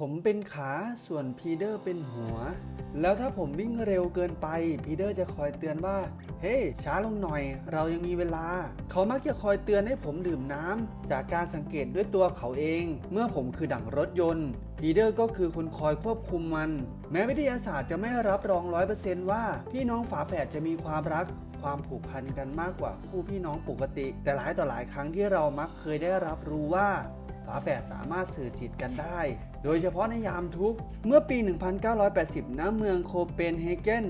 ผมเป็นขาส่วนพีเดอร์เป็นหัว แล้วถ้าผมวิ่งเร็วเกินไปพีเดอร์จะคอยเตือนว่า เฮ้ช้าลงหน่อย เรายังมีเวลา เขามักจะคอยเตือนให้ผมดื่มน้ำ จากการสังเกตด้วยตัวเขาเอง เมื่อผมคือดั่งรถยนต์พีเดอร์ก็คือคนคอยควบคุมมัน แม้วิทยาศาสตร์จะไม่รับรองร้อยเปอร์เซนต์ว่าพี่น้องฝาแฝดจะมีความรักความผูกพันกันมากกว่าคู่พี่น้องปกติ แต่หลายต่อหลายครั้งที่เรามักเคยได้รับรู้ว่า ฝาแฝดสามารถสื่อจิตกันได้ โดยเฉพาะในยามทุกข์ เมื่อปี 1980 ณ เมืองโคเปนเฮเกน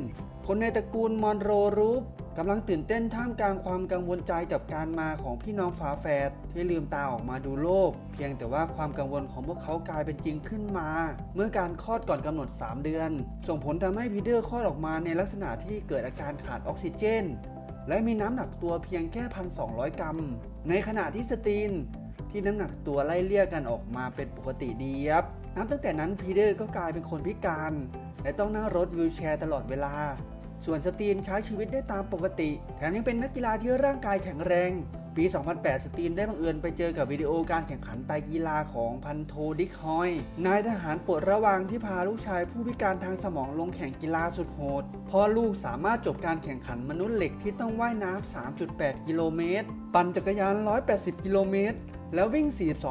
คนในตระกูลมอนโรรูปกำลังตื่นเต้นท่ามกลางความกังวลใจกับการมาของพี่น้องฝาแฝดที่ลืมตาออกมาดูโลก เพียงแต่ว่าความกังวลของพวกเขากลายเป็นจริงขึ้นมา เมื่อการคลอดก่อนกำหนด 3 เดือน ส่งผลทำให้พีเดอร์คลอดออกมาในลักษณะที่เกิดอาการขาดออกซิเจน และมีน้ำหนักตัวเพียงแค่ 1,200 กรัม ในขณะที่สตีน ที่น้ำหนักตัวไล่เลี่ยกันออกมาเป็นปกติดีครับนับตั้งแต่นั้นพีเดอร์ก็กลายเป็นคนพิการ และต้องนั่งรถวีลแชร์ตลอดเวลา ส่วนสตีนใช้ชีวิตได้ตามปกติ แถมยังเป็นนักกีฬาที่ร่างกายแข็งแรง ปี 2008 สตีนได้บังเอิญไปเจอกับวิดีโอการแข่งขันไตกีฬาของพันโทดิกฮอย นายทหารปรดระวังที่พาลูกชายผู้พิการทางสมองลงแข่งกีฬาสุดโหดพ่อลูกสามารถจบการแข่งขันมนุษย์เหล็กที่ต้องว่ายน้ำ 3.8 กิโลเมตร ปั่นจักรยาน 180 กิโลเมตร แล้ววิ่ง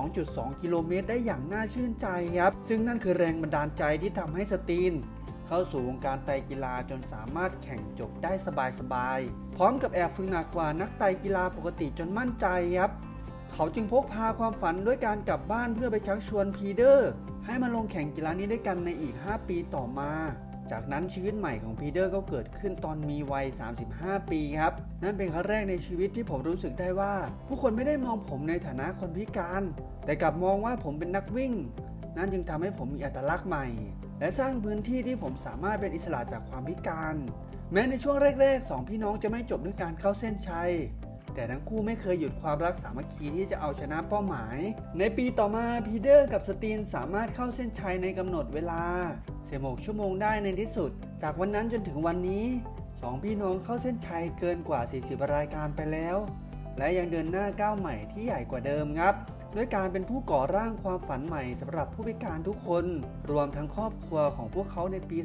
42.2 กิโลเมตรได้อย่างน่าชื่นใจครับ ซึ่งนั่นคือแรงบันดาลใจที่ทำให้สตีน เข้าสู่วงการไตกีฬาจนสามารถแข่งจบได้สบายๆ พร้อมกับแอบฝึกหนักกว่านักไตกีฬาปกติจนมั่นใจครับ เขาจึงพกพาความฝันด้วยการกลับบ้านเพื่อไปชักชวนพีเดอร์ ให้มาลงแข่งกีฬานี้ด้วยกันในอีก 5 ปีต่อมา จากนั้นชีวิตใหม่ของพีเดอร์ก็เกิดขึ้นตอนมีวัย 35 ปีครับ นั่นเป็นครั้งแรกในชีวิตที่ผมรู้สึกได้ว่า ผู้คนไม่ได้มองผมในฐานะคนพิการ แต่กลับมองว่าผมเป็นนักวิ่ง นั่นจึงทำให้ผมมีอัตลักษณ์ใหม่ และสร้างพื้นที่ที่ผมสามารถเป็นอิสระจากความพิการ แม้ในช่วงแรกๆสองพี่น้องจะไม่จบด้วยการเข้าเส้นชัย แต่ทั้งคู่ไม่เคยหยุดความรักสามัคคีที่จะเอาชนะเป้าหมาย ในปีต่อมาพีเดอร์กับสตีนสามารถเข้าเส้นชัยในกำหนดเวลา16ชั่วโมงได้ในที่สุด จากวันนั้นจนถึงวันนี้สองพี่น้องเข้าเส้นชัยเกินกว่า 40 รายการไปแล้ว และยังเดินหน้าก้าวใหม่ที่ใหญ่กว่าเดิมครับ ด้วยการเป็นผู้ก่อร่างความฝันใหม่สำหรับผู้พิการทุกคน รวมทั้งครอบครัวของพวกเขาในปี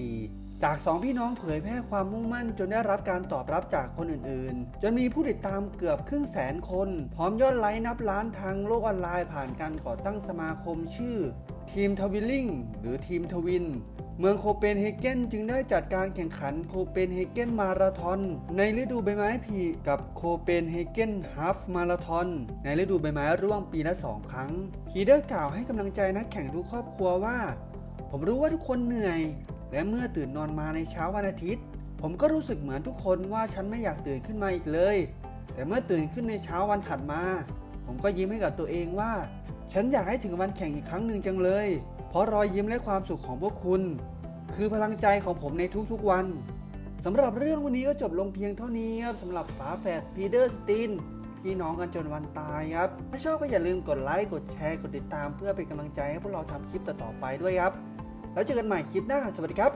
2014 จากสองพี่น้องเผยแพร่ความมุ่งมั่นจนได้รับการตอบรับจากคนอื่นๆ จนมีผู้ติดตามเกือบครึ่งแสนคน พร้อมยอดไลค์นับล้านทางโลกออนไลน์ผ่านการก่อตั้งสมาคมชื่อทีมทวิลลิงหรือทีมทวิน เมืองโคเปนเฮเกนจึงได้จัดการแข่งขันโคเปนเฮเกนมาราธอนในฤดูใบไม้ผลิกับโคเปนเฮเกนฮาฟมาราธอนในฤดูใบไม้ร่วงปีละ2ครั้งฮีเดอร์กล่าวให้กำลังใจนักแข่งทุกครอบครัวว่า ผมรู้ว่าทุกคนเหนื่อย และเมื่อตื่นนอนมาในเช้าวันอาทิตย์ ผมก็รู้สึกเหมือนทุกคนว่าฉันไม่อยากตื่นขึ้นมาอีกเลย แต่เมื่อตื่นขึ้นในเช้าวันถัดมา ผมก็ยิ้มให้กับตัวเองว่า ฉันอยากให้ถึงวันแข่งอีกครั้งหนึ่งจังเลย เพราะรอยยิ้มและความสุขของพวกคุณ คือพลังใจของผมในทุกๆวันสำหรับเรื่องวันนี้ก็จบลงเพียงเท่านี้ครับสำหรับฝาแฝดพีเดอร์สตินพี่น้องกันจนวันตายครับ ถ้าชอบก็อย่าลืมกดไลค์กดแชร์กดติดตามเพื่อเป็นกำลังใจให้พวกเราทำคลิปต่อๆไปด้วยครับ แล้วเจอกันใหม่คลิปหน้า สวัสดีครับ